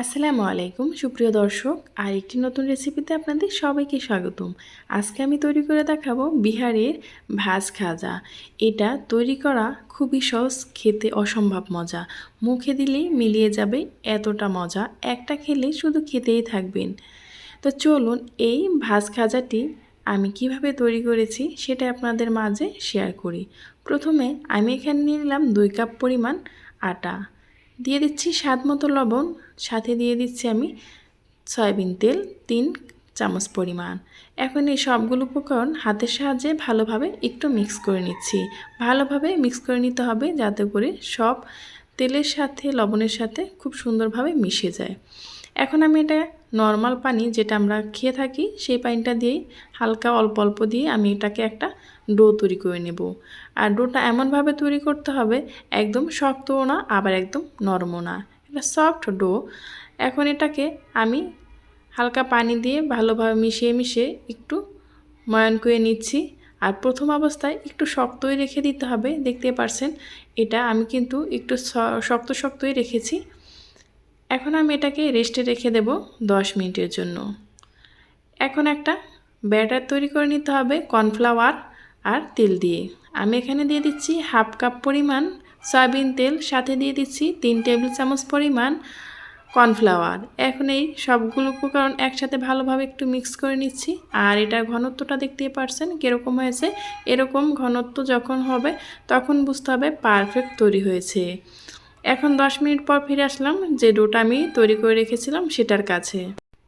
আসসালামু আলাইকুম, সুপ্রিয় দর্শক। আর একটি নতুন রেসিপিতে আপনাদের সবাইকে স্বাগতম। আজকে আমি তৈরি করে দেখাবো বিহারের ভাজ খাজা। এটা তৈরি করা খুবই সহজ, খেতে অসম্ভব মজা। মুখে দিলেই মিলিয়ে যাবে এতটা মজা, একটা খেলে শুধু খেতেই থাকবেন। তো চলুন এই ভাজ খাজাটি আমি কীভাবে তৈরি করেছি সেটা আপনাদের মাঝে শেয়ার করি। প্রথমে আমি এখানে নিয়ে নিলাম দুই কাপ পরিমাণ আটা। দিয়ে দিচ্ছি স্বাদ মতো লবণ, সাথে দিয়ে দিচ্ছি আমি সয়াবিন তেল, তিন চামচ পরিমাণ। এখন এই সবগুলো উপকরণ হাতের সাহায্যে ভালোভাবে একটু মিক্স করে নিচ্ছি। ভালোভাবে মিক্স করে নিতে হবে যাতে করে সব তেলের সাথে লবণের সাথে খুব সুন্দরভাবে মিশে যায়। এখন আমি এটা নর্মাল পানি যেটা আমরা খেয়ে থাকি, সেই পানিটা দিয়েই হালকা অল্প অল্প দিয়ে আমি এটাকে একটা ডো তৈরি করে নেব। আর ডোটা এমনভাবে তৈরি করতে হবে, একদম শক্তও না, আবার একদম নরমও না। এটা সফট ডো। এখন এটাকে আমি হালকা পানি দিয়ে ভালোভাবে মিশিয়ে মিশিয়ে একটু ময়ান করে নিচ্ছি। আর প্রথম অবস্থায় একটু শক্তই রেখে দিতে হবে, দেখতে পারছেন? এটা আমি কিন্তু একটু শক্ত শক্তই রেখেছি। এখন আমি এটাকে রেস্টে রেখে দেব দশ মিনিটের জন্য। এখন একটা ব্যাটার তৈরি করে নিতে হবে কর্নফ্লাওয়ার আর তেল দিয়ে। আমি এখানে দিয়ে দিচ্ছি হাফ কাপ পরিমাণ সয়াবিন তেল, সাথে দিয়ে দিচ্ছি তিন টেবিল চামচ পরিমাণ কর্নফ্লাওয়ার। এখন এই সবগুলো উপকরণ একসাথে ভালোভাবে একটু মিক্স করে নিচ্ছি। আর এটার ঘনত্বটা দেখতে পারছেন কীরকম হয়েছে? এরকম ঘনত্ব যখন হবে, তখন বুঝতে হবে পারফেক্ট তৈরি হয়েছে। এখন দশ মিনিট পর ফিরে আসলাম, যে ডোটা আমি তৈরি করে রেখেছিলাম সেটার কাছে।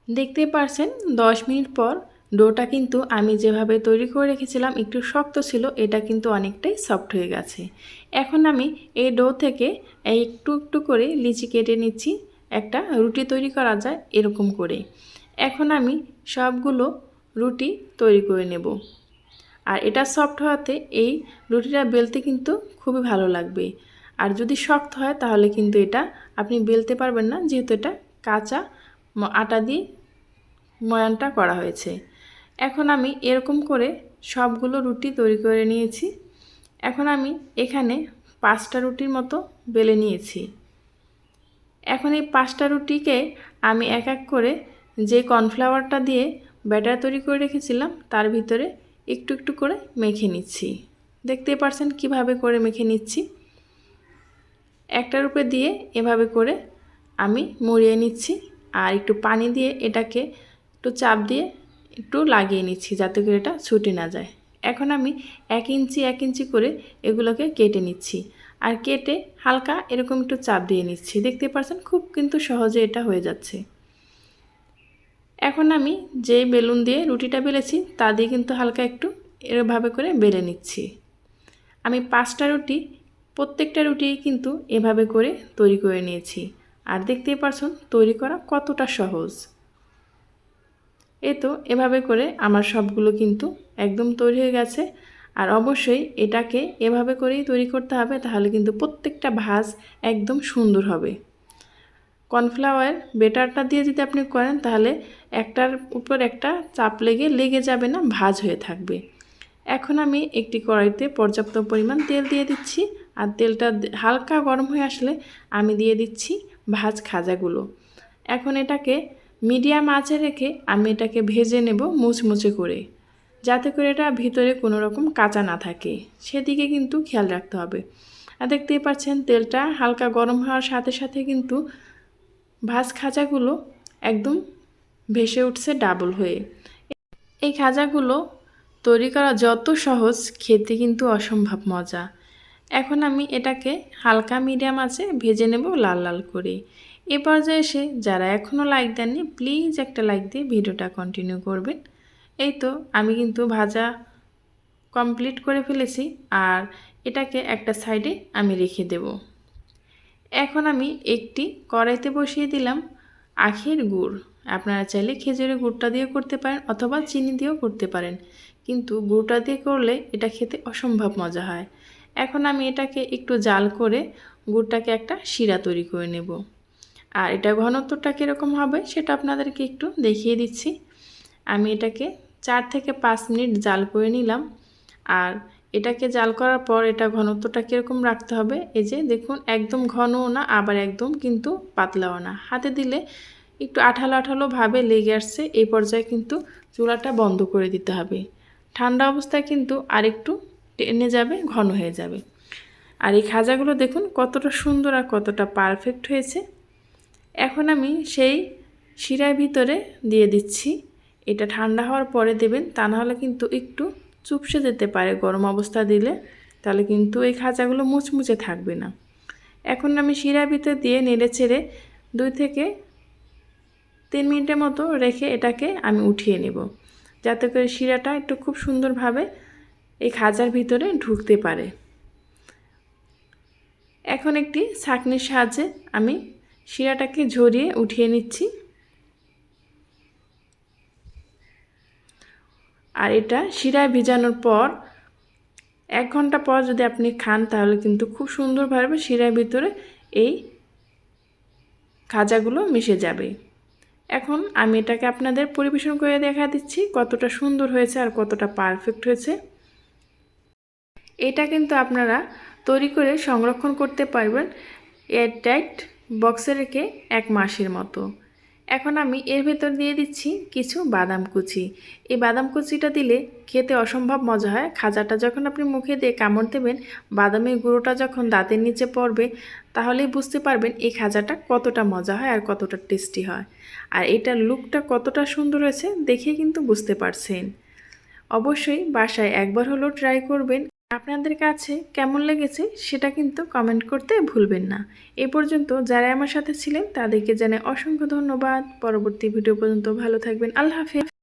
দেখতেই পারছেন, দশ মিনিট পর ডোটা কিন্তু আমি যেভাবে তৈরি করে রেখেছিলাম একটু শক্ত ছিল, এটা কিন্তু অনেকটাই সফট হয়ে গেছে। এখন আমি এই ডো থেকে একটু একটু করে লিচি কেটে নিচ্ছি, একটা রুটি তৈরি করা যায় এরকম করে। এখন আমি সবগুলো রুটি তৈরি করে নেব। আর এটা সফট হওয়াতে এই রুটিটা বেলতে কিন্তু খুবই ভালো লাগবে। আর যদি শক্ত হয়, তাহলে কিন্তু এটা আপনি বেলতে পারবেন না, যেহেতু এটা কাঁচা আটা দিয়ে ময়ানটা করা হয়েছে। এখন আমি এরকম করে সবগুলো রুটি তৈরি করে নিয়েছি। এখন আমি এখানে পাঁচটা রুটির মতো বেলে নিয়েছি। এখন এই পাঁচটা রুটিকে আমি এক এক করে যে কর্নফ্লাওয়ারটা দিয়ে ব্যাটার তৈরি করে রেখেছিলাম, তার ভিতরে একটু একটু করে মেখে নিচ্ছি। দেখতে পারছেন কীভাবে করে মেখে নিচ্ছি। একটার উপরে দিয়ে এভাবে করে আমি মুড়িয়ে নিচ্ছি আর একটু পানি দিয়ে এটাকে একটু চাপ দিয়ে একটু লাগিয়ে নিচ্ছি যাতে করে এটা ছুটে না যায়। এখন আমি এক ইঞ্চি এক ইঞ্চি করে এগুলোকে কেটে নিচ্ছি আর কেটে হালকা এরকম একটু চাপ দিয়ে নিচ্ছি। দেখতে পাচ্ছেন খুব কিন্তু সহজে এটা হয়ে যাচ্ছে। এখন আমি যে বেলুন দিয়ে রুটিটা বেলেছি তা দিয়ে কিন্তু হালকা একটু এরভাবে করে বেলে নিচ্ছি। আমি পাঁচটা রুটি প্রত্যেকটা রুটি কিন্তু এভাবে করে তৈরি করে নিয়েছি। আর দেখতেই পারছেন, তৈরি করা কতটা সহজ। এ তো এভাবে করে আমার সবগুলো কিন্তু একদম তৈরি হয়ে গেছে। আর অবশ্যই এটাকে এভাবে করেই তৈরি করতে হবে, তাহলে কিন্তু প্রত্যেকটা ভাজ একদম সুন্দর হবে। কর্নফ্লাওয়ার বেটারটা দিয়ে যদি আপনি করেন, তাহলে একটার উপর একটা চাপ লেগে লেগে যাবে না, ভাজ হয়ে থাকবে। এখন আমি একটি কড়াইতে পর্যাপ্ত পরিমাণ তেল দিয়ে দিচ্ছি। আর তেলটা হালকা গরম হয়ে আসলে আমি দিয়ে দিচ্ছি ভাজ খাজাগুলো। এখন এটাকে মিডিয়াম আঁচে রেখে আমি এটাকে ভেজে নেব মুচমুচে করে, যাতে করে এটা ভিতরে কোনো রকম কাঁচা না থাকে। সেদিকে কিন্তু খেয়াল রাখতে হবে। আর দেখতেই পাচ্ছেন তেলটা হালকা গরম হওয়ার সাথে সাথে কিন্তু ভাজ খাজাগুলো একদম ভেসে উঠছে ডাবল হয়ে। এই খাজাগুলো তৈরি করা যত সহজ, খেতে কিন্তু অসম্ভব মজা। এখন আমি এটাকে হালকা মিডিয়াম আছে ভেজে নেব লাল লাল করে। এ পর্যায়ে এসে যারা এখনও লাইক দেননি প্লিজ একটা লাইক দিয়ে ভিডিওটা কন্টিনিউ করবেন। এই তো আমি কিন্তু ভাজা কমপ্লিট করে ফেলেছি আর এটাকে একটা সাইডে আমি রেখে দেব। এখন আমি একটি কড়াইতে বসিয়ে দিলাম আখের গুড়। আপনারা চাইলে খেজুরের গুড়টা দিয়েও করতে পারেন অথবা চিনি দিয়েও করতে পারেন। কিন্তু গুড়টা দিয়ে করলে এটা খেতে অসম্ভব মজা হয়। এখন আমি এটাকে একটু জাল করে গুড়টাকে একটা শিরা তৈরি করে নেব। আর এটা ঘনত্বটা কীরকম হবে সেটা আপনাদেরকে একটু দেখিয়ে দিচ্ছি। আমি এটাকে চার থেকে পাঁচ মিনিট জাল করে নিলাম। আর এটাকে জাল করার পর এটা ঘনত্বটা কীরকম রাখতে হবে? এই যে দেখুন, একদম ঘনও না, আবার একদম কিন্তু পাতলাও না। হাতে দিলে একটু আঠালো আঠালো ভাবে লেগে আসছে, এই পর্যায়ে কিন্তু চুলাটা বন্ধ করে দিতে হবে। ঠান্ডা অবস্থায় কিন্তু আরেকটু টেনে যাবে, ঘন হয়ে যাবে। আর এই খাজাগুলো দেখুন কতটা সুন্দর আর কতটা পারফেক্ট হয়েছে। এখন আমি সেই শিরার ভিতরে দিয়ে দিচ্ছি। এটা ঠান্ডা হওয়ার পরে দেবেন, তা নাহলে কিন্তু একটু চুপসে যেতে পারে গরম অবস্থা দিলে। তাহলে কিন্তু এই খাজাগুলো মুচমুচে থাকবে না। এখন আমি শিরার ভিতরে দিয়ে নেড়ে ছেড়ে দুই থেকে তিন মিনিটের মতো রেখে এটাকে আমি উঠিয়ে নেব। যাতে করে শিরাটা একটু খুব সুন্দরভাবে এই খাজার ভিতরে ঢুকতে পারে। এখন একটি ছাঁকনির সাহায্যে আমি শিরাটাকে ঝরিয়ে উঠিয়ে নিচ্ছি। আর এটা শিরায় ভিজানোর পর, এক ঘণ্টা পর যদি আপনি খান, তাহলে কিন্তু খুব সুন্দরভাবে শিরার ভিতরে এই খাজাগুলো মিশে যাবে। এখন আমি এটাকে আপনাদের পরিবেশন করে দেখা দিচ্ছি কতটা সুন্দর হয়েছে আর কতটা পারফেক্ট হয়েছে। এটা কিন্তু আপনারা তৈরি করে সংরক্ষণ করতে পারবেন এয়ারটাইট বক্সে রেখে এক মাসের মতো। এখন আমি এর ভেতর দিয়ে দিচ্ছি কিছু বাদাম কুচি। এই বাদাম কুচিটা দিলে খেতে অসম্ভব মজা হয়। খাজাটা যখন আপনি মুখে দিয়ে কামড় দেবেন, বাদামের গুঁড়োটা যখন দাঁতের নিচে পড়বে, তাহলেই বুঝতে পারবেন এই খাজাটা কতটা মজা হয় আর কতটা টেস্টি হয়। আর এটার লুকটা কতটা সুন্দর হয়েছে দেখে কিন্তু বুঝতে পারছেন। অবশ্যই বাসায় একবার হলেও ট্রাই করবেন আপনাদের কাছে কেমন লেগেছে সেটা কিন্তু কমেন্ট করতে ভুলবেন না। এ পর্যন্ত যারা আমার সাথে ছিলেন তাদেরকে জানাই অসংখ্য ধন্যবাদ। পরবর্তী ভিডিও পর্যন্ত ভালো থাকবেন। আল্লাহ হাফিজ।